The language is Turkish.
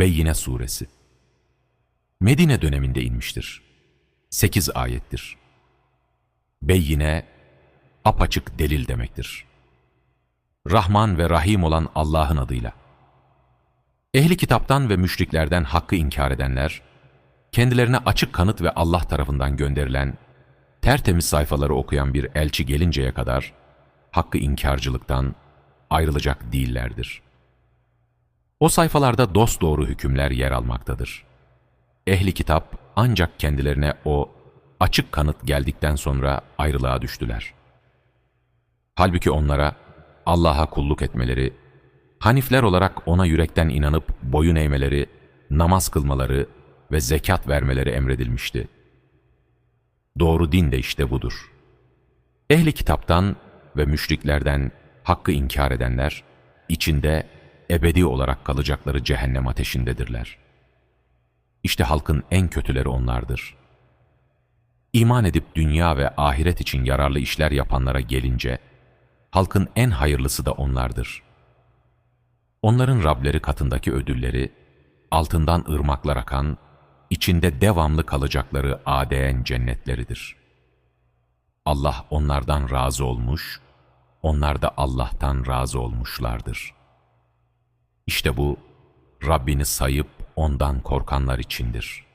Beyyine Suresi Medine döneminde inmiştir. 8 ayettir. Beyyine, apaçık delil demektir. Rahman ve Rahim olan Allah'ın adıyla. Ehli kitaptan ve müşriklerden hakkı inkar edenler, kendilerine açık kanıt ve Allah tarafından gönderilen, tertemiz sayfaları okuyan bir elçi gelinceye kadar, hakkı inkarcılıktan ayrılacak değillerdir. O sayfalarda dosdoğru hükümler yer almaktadır. Ehli kitap ancak kendilerine o açık kanıt geldikten sonra ayrılığa düştüler. Halbuki onlara Allah'a kulluk etmeleri, Hanifler olarak ona yürekten inanıp boyun eğmeleri, namaz kılmaları ve zekat vermeleri emredilmişti. Doğru din de işte budur. Ehli kitaptan ve müşriklerden hakkı inkar edenler, içinde ebedi olarak kalacakları cehennem ateşindedirler. İşte halkın en kötüleri onlardır. İman edip dünya ve ahiret için yararlı işler yapanlara gelince, halkın en hayırlısı da onlardır. Onların Rableri katındaki ödülleri, altından ırmaklar akan, içinde devamlı kalacakları adeyen cennetleridir. Allah onlardan razı olmuş, onlar da Allah'tan razı olmuşlardır. İşte bu, Rabbini sayıp ondan korkanlar içindir.''